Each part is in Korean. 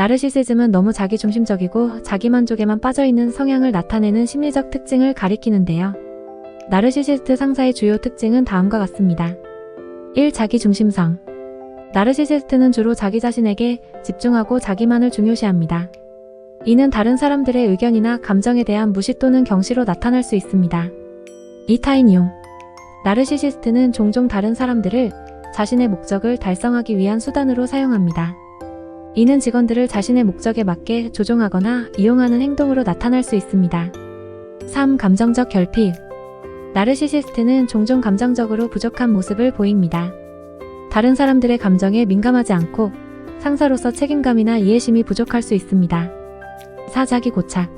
나르시시즘은 너무 자기중심적이고 자기만족에만 빠져있는 성향을 나타내는 심리적 특징을 가리키는데요. 나르시시스트 상사의 주요 특징은 다음과 같습니다. 1. 자기중심성. 나르시시스트는 주로 자기 자신에게 집중하고 자기만을 중요시합니다. 이는 다른 사람들의 의견이나 감정에 대한 무시 또는 경시로 나타날 수 있습니다. 2. 타인 이용. 나르시시스트는 종종 다른 사람들을 자신의 목적을 달성하기 위한 수단으로 사용합니다. 이는 직원들을 자신의 목적에 맞게 조종하거나 이용하는 행동으로 나타날 수 있습니다. 3. 감정적 결핍. 나르시시스트는 종종 감정적으로 부족한 모습을 보입니다. 다른 사람들의 감정에 민감하지 않고 상사로서 책임감이나 이해심이 부족할 수 있습니다. 4. 자기 고착.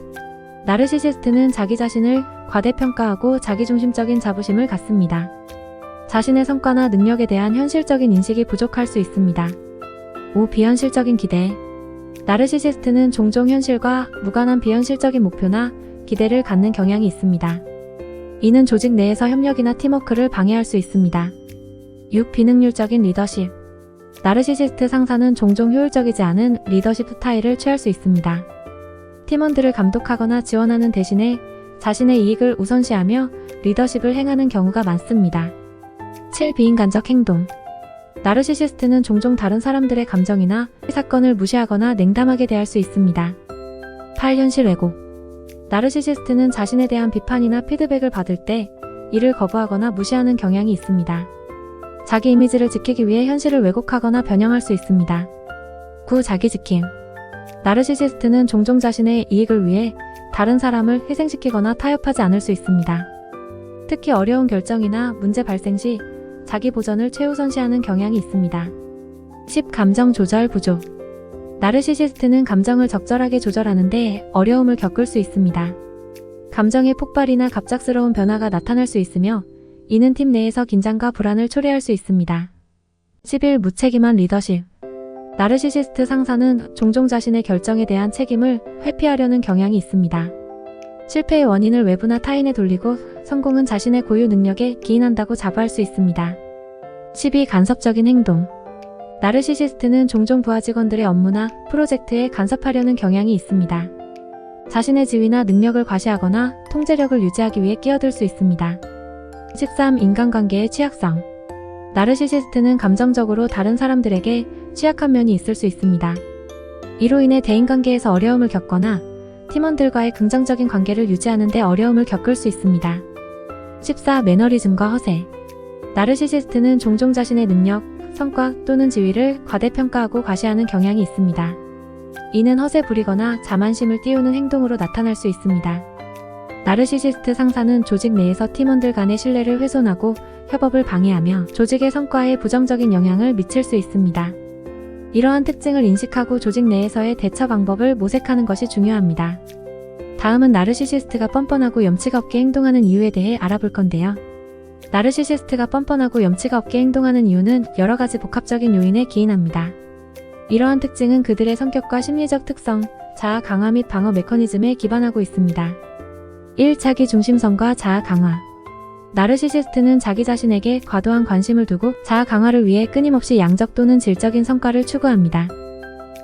나르시시스트는 자기 자신을 과대평가하고 자기중심적인 자부심을 갖습니다. 자신의 성과나 능력에 대한 현실적인 인식이 부족할 수 있습니다. 5. 비현실적인 기대. 나르시시스트는 종종 현실과 무관한 비현실적인 목표나 기대를 갖는 경향이 있습니다. 이는 조직 내에서 협력이나 팀워크를 방해할 수 있습니다. 6. 비능률적인 리더십. 나르시시스트 상사는 종종 효율적이지 않은 리더십 스타일을 취할 수 있습니다. 팀원들을 감독하거나 지원하는 대신에 자신의 이익을 우선시하며 리더십을 행하는 경우가 많습니다. 7. 비인간적 행동. 나르시시스트는 종종 다른 사람들의 감정이나 사건을 무시하거나 냉담하게 대할 수 있습니다. 8. 현실 왜곡. 나르시시스트는 자신에 대한 비판이나 피드백을 받을 때 이를 거부하거나 무시하는 경향이 있습니다. 자기 이미지를 지키기 위해 현실을 왜곡하거나 변형할 수 있습니다. 9. 자기 지킴. 나르시시스트는 종종 자신의 이익을 위해 다른 사람을 희생시키거나 타협하지 않을 수 있습니다. 특히 어려운 결정이나 문제 발생 시 자기 보전을 최우선시하는 경향이 있습니다. 10. 감정 조절 부족. 나르시시스트는 감정을 적절하게 조절하는데 어려움을 겪을 수 있습니다. 감정의 폭발이나 갑작스러운 변화가 나타날 수 있으며 이는 팀 내에서 긴장과 불안을 초래할 수 있습니다. 11. 무책임한 리더십. 나르시시스트 상사는 종종 자신의 결정에 대한 책임을 회피하려는 경향이 있습니다. 실패의 원인을 외부나 타인에 돌리고 성공은 자신의 고유 능력에 기인한다고 자부할 수 있습니다. 12. 간섭적인 행동. 나르시시스트는 종종 부하 직원들의 업무나 프로젝트에 간섭하려는 경향이 있습니다. 자신의 지위나 능력을 과시하거나 통제력을 유지하기 위해 끼어들 수 있습니다. 13. 인간관계의 취약성. 나르시시스트는 감정적으로 다른 사람들에게 취약한 면이 있을 수 있습니다. 이로 인해 대인관계에서 어려움을 겪거나 팀원들과의 긍정적인 관계를 유지하는 데 어려움을 겪을 수 있습니다. 14. 매너리즘과 허세. 나르시시스트는 종종 자신의 능력, 성과 또는 지위를 과대평가하고 과시하는 경향이 있습니다. 이는 허세 부리거나 자만심을 띄우는 행동으로 나타날 수 있습니다. 나르시시스트 상사는 조직 내에서 팀원들 간의 신뢰를 훼손하고 협업을 방해하며 조직의 성과에 부정적인 영향을 미칠 수 있습니다. 이러한 특징을 인식하고 조직 내에서의 대처 방법을 모색하는 것이 중요합니다. 다음은 나르시시스트가 뻔뻔하고 염치가 없게 행동하는 이유에 대해 알아볼 건데요. 나르시시스트가 뻔뻔하고 염치가 없게 행동하는 이유는 여러 가지 복합적인 요인에 기인합니다. 이러한 특징은 그들의 성격과 심리적 특성, 자아 강화 및 방어 메커니즘에 기반하고 있습니다. 1. 자기 중심성과 자아 강화. 나르시시스트는 자기 자신에게 과도한 관심을 두고 자아 강화를 위해 끊임없이 양적 또는 질적인 성과를 추구합니다.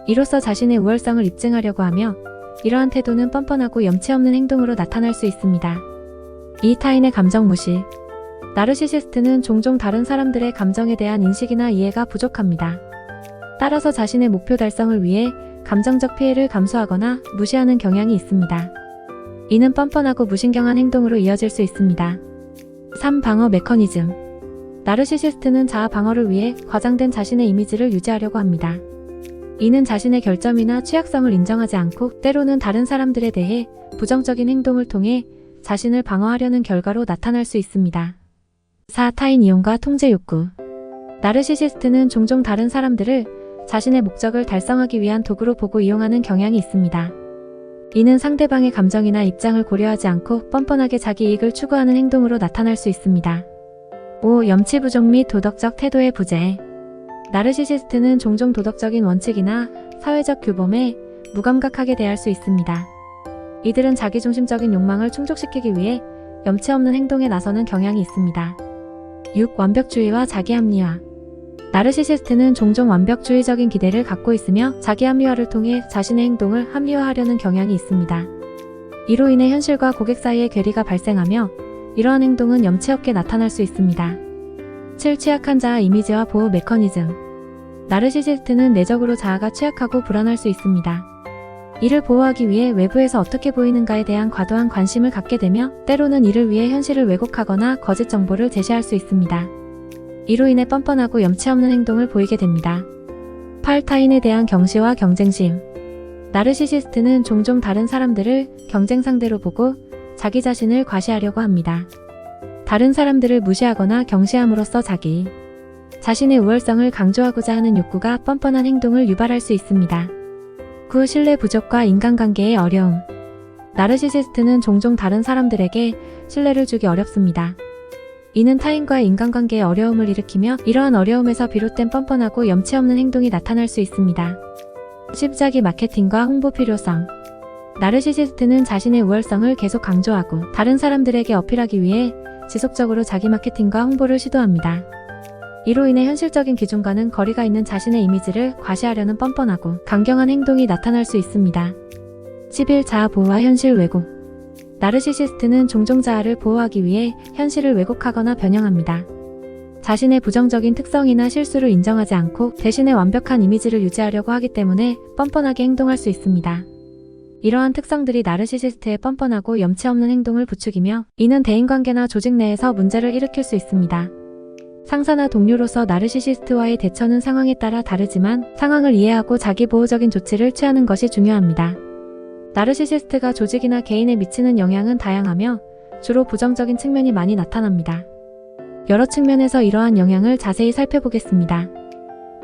이로써 자신의 우월성을 입증하려고 하며 이러한 태도는 뻔뻔하고 염치 없는 행동으로 나타날 수 있습니다. 2. 타인의 감정 무시. 나르시시스트는 종종 다른 사람들의 감정에 대한 인식이나 이해가 부족합니다. 따라서 자신의 목표 달성을 위해 감정적 피해를 감수하거나 무시하는 경향이 있습니다. 이는 뻔뻔하고 무신경한 행동으로 이어질 수 있습니다. 3. 방어 메커니즘. 나르시시스트는 자아 방어를 위해 과장된 자신의 이미지를 유지하려고 합니다. 이는 자신의 결점이나 취약성을 인정하지 않고 때로는 다른 사람들에 대해 부정적인 행동을 통해 자신을 방어하려는 결과로 나타날 수 있습니다. 4. 타인 이용과 통제 욕구. 나르시시스트는 종종 다른 사람들을 자신의 목적을 달성하기 위한 도구로 보고 이용하는 경향이 있습니다. 이는 상대방의 감정이나 입장을 고려하지 않고 뻔뻔하게 자기 이익을 추구하는 행동으로 나타날 수 있습니다. 5. 염치 부족 및 도덕적 태도의 부재. 나르시시스트는 종종 도덕적인 원칙이나 사회적 규범에 무감각하게 대할 수 있습니다. 이들은 자기중심적인 욕망을 충족시키기 위해 염치 없는 행동에 나서는 경향이 있습니다. 6. 완벽주의와 자기합리화. 나르시시스트는 종종 완벽주의적인 기대를 갖고 있으며 자기 합리화를 통해 자신의 행동을 합리화하려는 경향이 있습니다. 이로 인해 현실과 고객 사이의 괴리가 발생하며 이러한 행동은 염치 없게 나타날 수 있습니다. 7. 취약한 자아 이미지와 보호 메커니즘 나르시시스트는 내적으로 자아가 취약하고 불안할 수 있습니다. 이를 보호하기 위해 외부에서 어떻게 보이는가에 대한 과도한 관심을 갖게 되며 때로는 이를 위해 현실을 왜곡하거나 거짓 정보를 제시할 수 있습니다. 이로 인해 뻔뻔하고 염치 없는 행동을 보이게 됩니다. 8. 타인에 대한 경시와 경쟁심 나르시시스트는 종종 다른 사람들을 경쟁 상대로 보고 자기 자신을 과시하려고 합니다. 다른 사람들을 무시하거나 경시함으로써 자기 자신의 우월성을 강조하고자 하는 욕구가 뻔뻔한 행동을 유발할 수 있습니다. 9. 신뢰 부족과 인간관계의 어려움 나르시시스트는 종종 다른 사람들에게 신뢰를 주기 어렵습니다. 이는 타인과의 인간관계의 어려움을 일으키며 이러한 어려움에서 비롯된 뻔뻔하고 염치 없는 행동이 나타날 수 있습니다. 십자기 마케팅과 홍보 필요성 나르시시스트는 자신의 우월성을 계속 강조하고 다른 사람들에게 어필하기 위해 지속적으로 자기 마케팅과 홍보를 시도합니다. 이로 인해 현실적인 기준과는 거리가 있는 자신의 이미지를 과시하려는 뻔뻔하고 강경한 행동이 나타날 수 있습니다. 11. 자아 보호와 현실 왜곡 나르시시스트는 종종 자아를 보호하기 위해 현실을 왜곡하거나 변형합니다. 자신의 부정적인 특성이나 실수를 인정하지 않고 대신에 완벽한 이미지를 유지하려고 하기 때문에 뻔뻔하게 행동할 수 있습니다. 이러한 특성들이 나르시시스트의 뻔뻔하고 염치 없는 행동을 부추기며 이는 대인관계나 조직 내에서 문제를 일으킬 수 있습니다. 상사나 동료로서 나르시시스트와의 대처는 상황에 따라 다르지만 상황을 이해하고 자기 보호적인 조치를 취하는 것이 중요합니다. 나르시시스트가 조직이나 개인에 미치는 영향은 다양하며 주로 부정적인 측면이 많이 나타납니다. 여러 측면에서 이러한 영향을 자세히 살펴보겠습니다.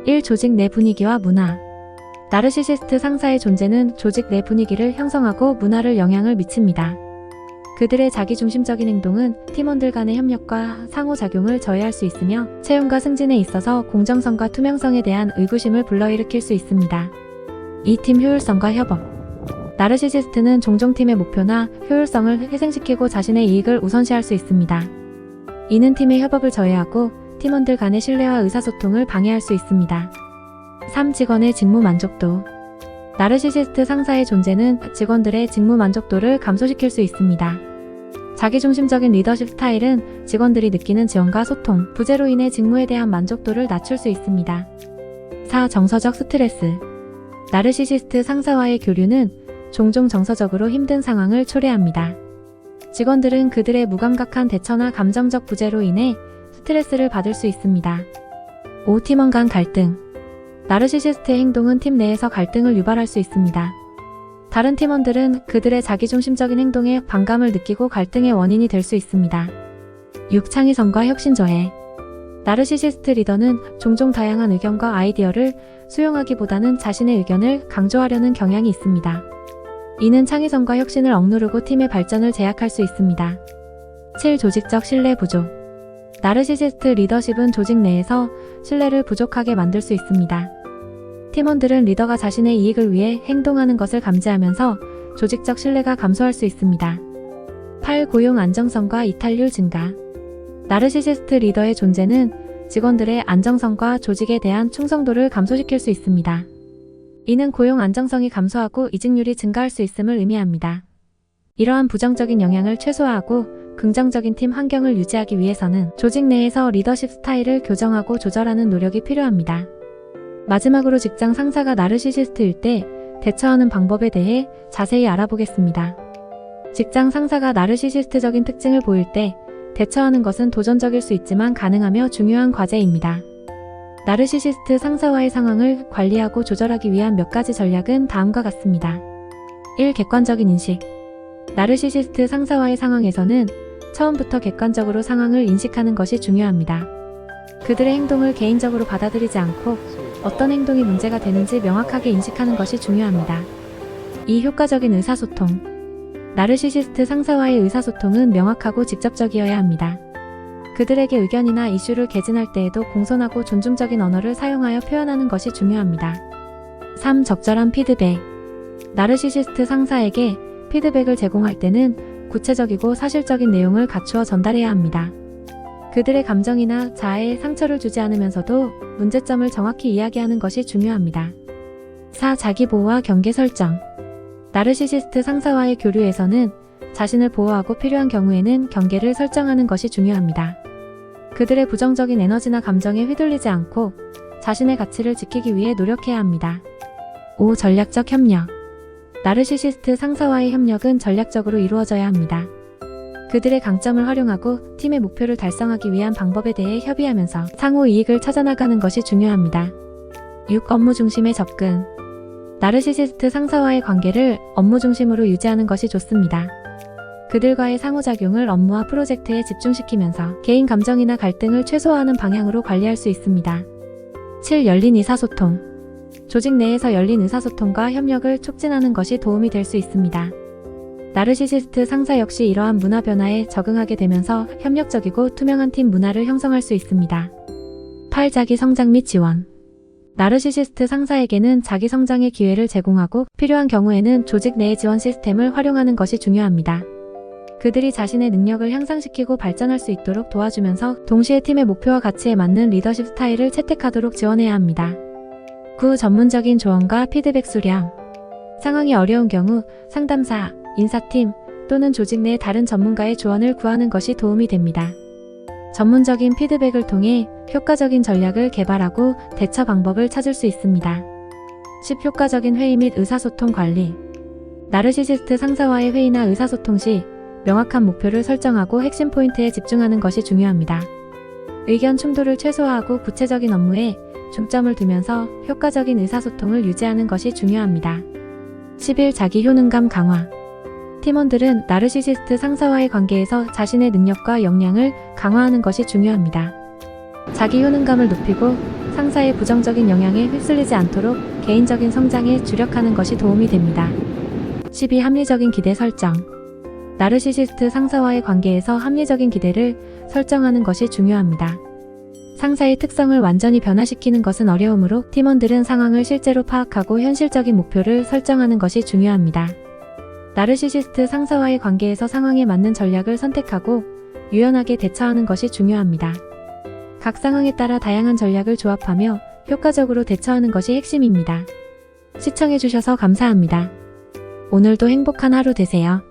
1. 조직 내 분위기와 문화 나르시시스트 상사의 존재는 조직 내 분위기를 형성하고 문화를 영향을 미칩니다. 그들의 자기중심적인 행동은 팀원들 간의 협력과 상호작용을 저해할 수 있으며 채용과 승진에 있어서 공정성과 투명성에 대한 의구심을 불러일으킬 수 있습니다. 이 팀 효율성과 협업 나르시시스트는 종종 팀의 목표나 효율성을 희생시키고 자신의 이익을 우선시할 수 있습니다. 이는 팀의 협업을 저해하고 팀원들 간의 신뢰와 의사소통을 방해할 수 있습니다. 3. 직원의 직무 만족도 나르시시스트 상사의 존재는 직원들의 직무 만족도를 감소시킬 수 있습니다. 자기중심적인 리더십 스타일은 직원들이 느끼는 지원과 소통, 부재로 인해 직무에 대한 만족도를 낮출 수 있습니다. 4. 정서적 스트레스 나르시시스트 상사와의 교류는 종종 정서적으로 힘든 상황을 초래합니다. 직원들은 그들의 무감각한 대처나 감정적 부재로 인해 스트레스를 받을 수 있습니다. 5. 팀원 간 갈등 나르시시스트의 행동은 팀 내에서 갈등을 유발할 수 있습니다. 다른 팀원들은 그들의 자기중심적인 행동에 반감을 느끼고 갈등의 원인이 될 수 있습니다. 6. 창의성과 혁신저해 나르시시스트 리더는 종종 다양한 의견과 아이디어를 수용하기보다는 자신의 의견을 강조하려는 경향이 있습니다. 이는 창의성과 혁신을 억누르고 팀의 발전을 제약할 수 있습니다. 7. 조직적 신뢰 부족 나르시시스트 리더십은 조직 내에서 신뢰를 부족하게 만들 수 있습니다. 팀원들은 리더가 자신의 이익을 위해 행동하는 것을 감지하면서 조직적 신뢰가 감소할 수 있습니다. 8. 고용 안정성과 이탈률 증가 나르시시스트 리더의 존재는 직원들의 안정성과 조직에 대한 충성도를 감소시킬 수 있습니다. 이는 고용 안정성이 감소하고 이직률이 증가할 수 있음을 의미합니다. 이러한 부정적인 영향을 최소화하고 긍정적인 팀 환경을 유지하기 위해서는 조직 내에서 리더십 스타일을 교정하고 조절하는 노력이 필요합니다. 마지막으로 직장 상사가 나르시시스트일 때 대처하는 방법에 대해 자세히 알아보겠습니다. 직장 상사가 나르시시스트적인 특징을 보일 때 대처하는 것은 도전적일 수 있지만 가능하며 중요한 과제입니다. 나르시시스트 상사와의 상황을 관리하고 조절하기 위한 몇 가지 전략은 다음과 같습니다. 1. 객관적인 인식 나르시시스트 상사와의 상황에서는 처음부터 객관적으로 상황을 인식하는 것이 중요합니다. 그들의 행동을 개인적으로 받아들이지 않고 어떤 행동이 문제가 되는지 명확하게 인식하는 것이 중요합니다. 2. 효과적인 의사소통 나르시시스트 상사와의 의사소통은 명확하고 직접적이어야 합니다. 그들에게 의견이나 이슈를 개진할 때에도 공손하고 존중적인 언어를 사용하여 표현하는 것이 중요합니다. 3. 적절한 피드백 나르시시스트 상사에게 피드백을 제공할 때는 구체적이고 사실적인 내용을 갖추어 전달해야 합니다. 그들의 감정이나 자아에 상처를 주지 않으면서도 문제점을 정확히 이야기하는 것이 중요합니다. 4. 자기 보호와 경계 설정. 나르시시스트 상사와의 교류에서는 자신을 보호하고 필요한 경우에는 경계를 설정하는 것이 중요합니다. 그들의 부정적인 에너지나 감정에 휘둘리지 않고 자신의 가치를 지키기 위해 노력해야 합니다. 5. 전략적 협력. 나르시시스트 상사와의 협력은 전략적으로 이루어져야 합니다. 그들의 강점을 활용하고 팀의 목표를 달성하기 위한 방법에 대해 협의하면서 상호 이익을 찾아나가는 것이 중요합니다. 6. 업무 중심의 접근. 나르시시스트 상사와의 관계를 업무 중심으로 유지하는 것이 좋습니다. 그들과의 상호작용을 업무와 프로젝트에 집중시키면서 개인 감정이나 갈등을 최소화하는 방향으로 관리할 수 있습니다. 7. 열린 의사소통. 조직 내에서 열린 의사소통과 협력을 촉진하는 것이 도움이 될 수 있습니다. 나르시시스트 상사 역시 이러한 문화 변화에 적응하게 되면서 협력적이고 투명한 팀 문화를 형성할 수 있습니다. 8. 자기 성장 및 지원. 나르시시스트 상사에게는 자기 성장의 기회를 제공하고 필요한 경우에는 조직 내의 지원 시스템을 활용하는 것이 중요합니다. 그들이 자신의 능력을 향상시키고 발전할 수 있도록 도와주면서 동시에 팀의 목표와 가치에 맞는 리더십 스타일을 채택하도록 지원해야 합니다. 9. 전문적인 조언과 피드백 수렴. 상황이 어려운 경우 상담사, 인사팀 또는 조직 내 다른 전문가의 조언을 구하는 것이 도움이 됩니다. 전문적인 피드백을 통해 효과적인 전략을 개발하고 대처 방법을 찾을 수 있습니다. 10. 효과적인 회의 및 의사소통 관리. 나르시시스트 상사와의 회의나 의사소통 시 명확한 목표를 설정하고 핵심 포인트에 집중하는 것이 중요합니다. 의견 충돌을 최소화하고 구체적인 업무에 중점을 두면서 효과적인 의사소통을 유지하는 것이 중요합니다. 11. 자기 효능감 강화. 팀원들은 나르시시스트 상사와의 관계에서 자신의 능력과 역량을 강화하는 것이 중요합니다. 자기 효능감을 높이고 상사의 부정적인 영향에 휩쓸리지 않도록 개인적인 성장에 주력하는 것이 도움이 됩니다. 12. 합리적인 기대 설정. 나르시시스트 상사와의 관계에서 합리적인 기대를 설정하는 것이 중요합니다. 상사의 특성을 완전히 변화시키는 것은 어려우므로 팀원들은 상황을 실제로 파악하고 현실적인 목표를 설정하는 것이 중요합니다. 나르시시스트 상사와의 관계에서 상황에 맞는 전략을 선택하고 유연하게 대처하는 것이 중요합니다. 각 상황에 따라 다양한 전략을 조합하며 효과적으로 대처하는 것이 핵심입니다. 시청해주셔서 감사합니다. 오늘도 행복한 하루 되세요.